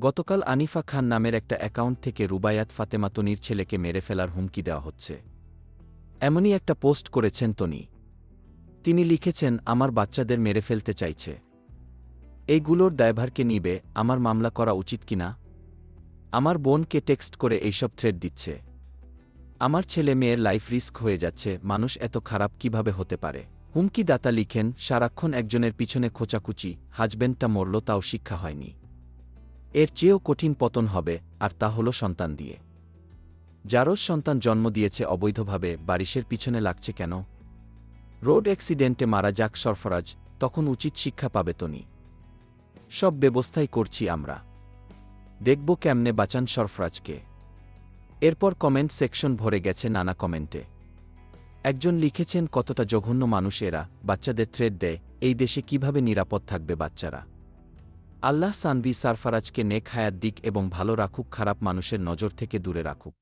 গতকাল আনিফা খান নামের একটা অ্যাকাউন্ট থেকে রুবায়াত ফাতেমা তনির ছেলেকে মেরে ফেলার হুমকি দেওয়া হচ্ছে। এমনই একটা পোস্ট করেছেন তনি। তিনি লিখেছেন, আমার বাচ্চাদের মেরে ফেলতে চাইছে। এইগুলোর দায়ভারকে নিবে, আমার মামলা করা উচিত কিনা? আমার বোনকে টেক্সট করে এইসব থ্রেড দিচ্ছে। আমার ছেলে মেয়ের লাইফ রিস্ক হয়ে যাচ্ছে, মানুষ এত খারাপ কীভাবে হতে পারে? হুমকি দাতা লিখেন, সারাক্ষণ একজনের পিছনে খোঁচাকুচি হাজবেন্ডটা মরল, তাও শিক্ষা হয়নি। এর চেয়েও কঠিন পতন হবে, আর তা হল সন্তান দিয়ে। জারজ সন্তান জন্ম দিয়েছে অবৈধভাবে, বারিশের পিছনে লাগছে কেন? রোড অ্যাক্সিডেন্টে মারা যাক সরফরাজ, তখন উচিত শিক্ষা পাবে তনি। সব ব্যবস্থাই করছি আমরা। দেখব কেমনে বাঁচান সরফরাজকে। এরপর কমেন্ট সেকশন ভরে গেছে নানা কমেন্টে। একজন লিখেছেন, কতটা জঘন্য মানুষ এরা, বাচ্চাদের থ্রেড দেয়, এই দেশে কীভাবে নিরাপদ থাকবে বাচ্চারা? আল্লাহ সানভি সারফারাজকে নেক হায়াত দিক এবং ভালো রাখুক, খারাপ মানুষের নজর থেকে দূরে রাখুক।